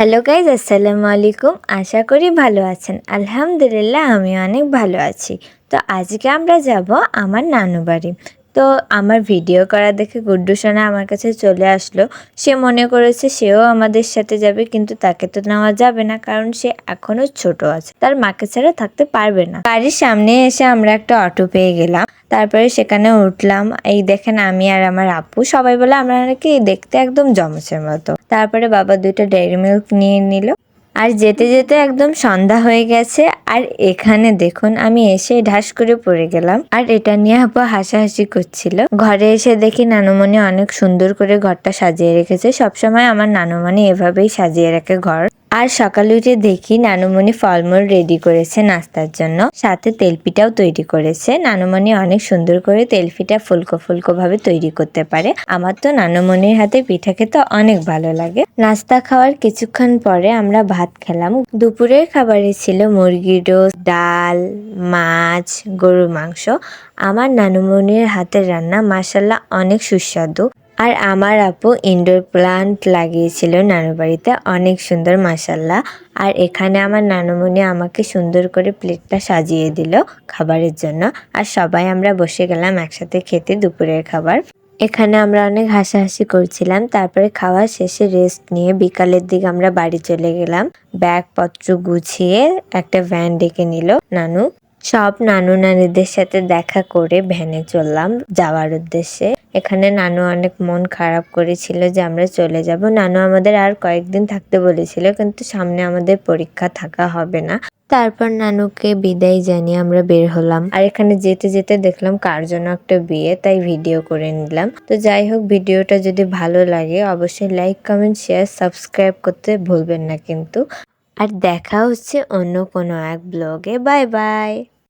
Hello guys আসসালামু আলাইকুম আশা করি ভালো আছেন। আলহামদুলিল্লাহ, আমি অনেক ভালো আছি। তো আজকে আমরা যাব আমার নানু বাড়ি। তো আমার ভিডিও করা দেখে গুড্ডু সোনা আমার কাছে চলে আসলো। সে মনে করেছে সেও আমাদের সাথে যাবে, কিন্তু তাকে তো নেওয়া যাবে না, কারণ সে এখনও ছোট আছে। তার মাকে ছাড়া থাকতে পারবে না। বাড়ির সামনে এসে আমরা একটা অটো পেয়ে গেলাম। তারপরে সেখানে উঠলাম। এই দেখেন আমি আর আমার আপু, সবাই বলে আমরা নাকি দেখতে একদম জমসের মতো। তারপরে বাবা দুইটা ডেয়ারি মিল্ক নিয়ে নিল। আর যেতে যেতে একদম সন্ধ্যা হয়ে গেছে, আর এখানে দেখুন আমি এসে ঢাস করে পড়ে গেলাম। আর এটা নিয়ে আপু হাসাহাসি করছিল। ঘরে এসে দেখি নানুমণি অনেক সুন্দর করে ঘরটা সাজিয়ে রেখেছে। সবসময় আমার নানুমণি এভাবেই সাজিয়ে রাখে ঘর। আর সকালে উঠে দেখি নানুমণি ফলমূল রেডি করেছে নাস্তার জন্য। সাথে তেলপিঠাও তৈরি করেছে। নানুমণি অনেক সুন্দর করে তেলপিঠা ফুলকো ফুলকো ভাবে তৈরি করতে পারে। আমার তো নানুমণির হাতে পিঠা খেতে অনেক ভালো লাগে। নাস্তা খাওয়ার কিছুক্ষণ পরে আমরা ভাত খেলাম। দুপুরের খাবারে ছিল মুরগির রোস্ট, ডাল, মাছ, গরুর মাংস। আমার নানুমণির হাতের রান্না মাসাল্লাহ অনেক সুস্বাদু। আর আমার আপু ইনডোর প্লান্ট লাগিয়েছিল নানু বাড়িতে। অনেক সুন্দর মাসাল্লাহ আর এখানে আমার নানুমণি আমাকে সুন্দর করে প্লেটটা সাজিয়ে দিল খাবারের জন্য। আর সবাই আমরা বসে গেলাম একসাথে খেতে দুপুরের খাবার। এখানে আমরা অনেক হাসাহাসি করছিলাম। তারপরে খাওয়া শেষে রেস্ট নিয়ে বিকালের দিকে আমরা বাড়ি চলে গেলাম। ব্যাগপত্র গুছিয়ে একটা ভ্যান ডেকে নিল নানু। সব নানু নানিদের সাথে দেখা করে ভ্যানে চললাম যাওয়ার উদ্দেশ্যে। এখানে নানু অনেক মন খারাপ করেছিল যে আমরা চলে যাব। নানু আমাদের আর কয়েকদিন থাকতে বলেছিল, কিন্তু সামনে আমাদের পরীক্ষা থাকা হবে না। তারপর নানুকে বিদায় জানিয়ে আমরা বের হলাম। আর এখানে যেতে যেতে দেখলাম কার জন্য একটা বিয়ে, তাই ভিডিও করে নিলাম। তো যাই হোক, ভিডিওটা যদি ভালো লাগে, অবশ্যই লাইক কমেন্ট শেয়ার সাবস্ক্রাইব করতে ভুলবেন না কিন্তু। আর দেখা হচ্ছে অন্য কোনো এক ব্লগে বাই বাই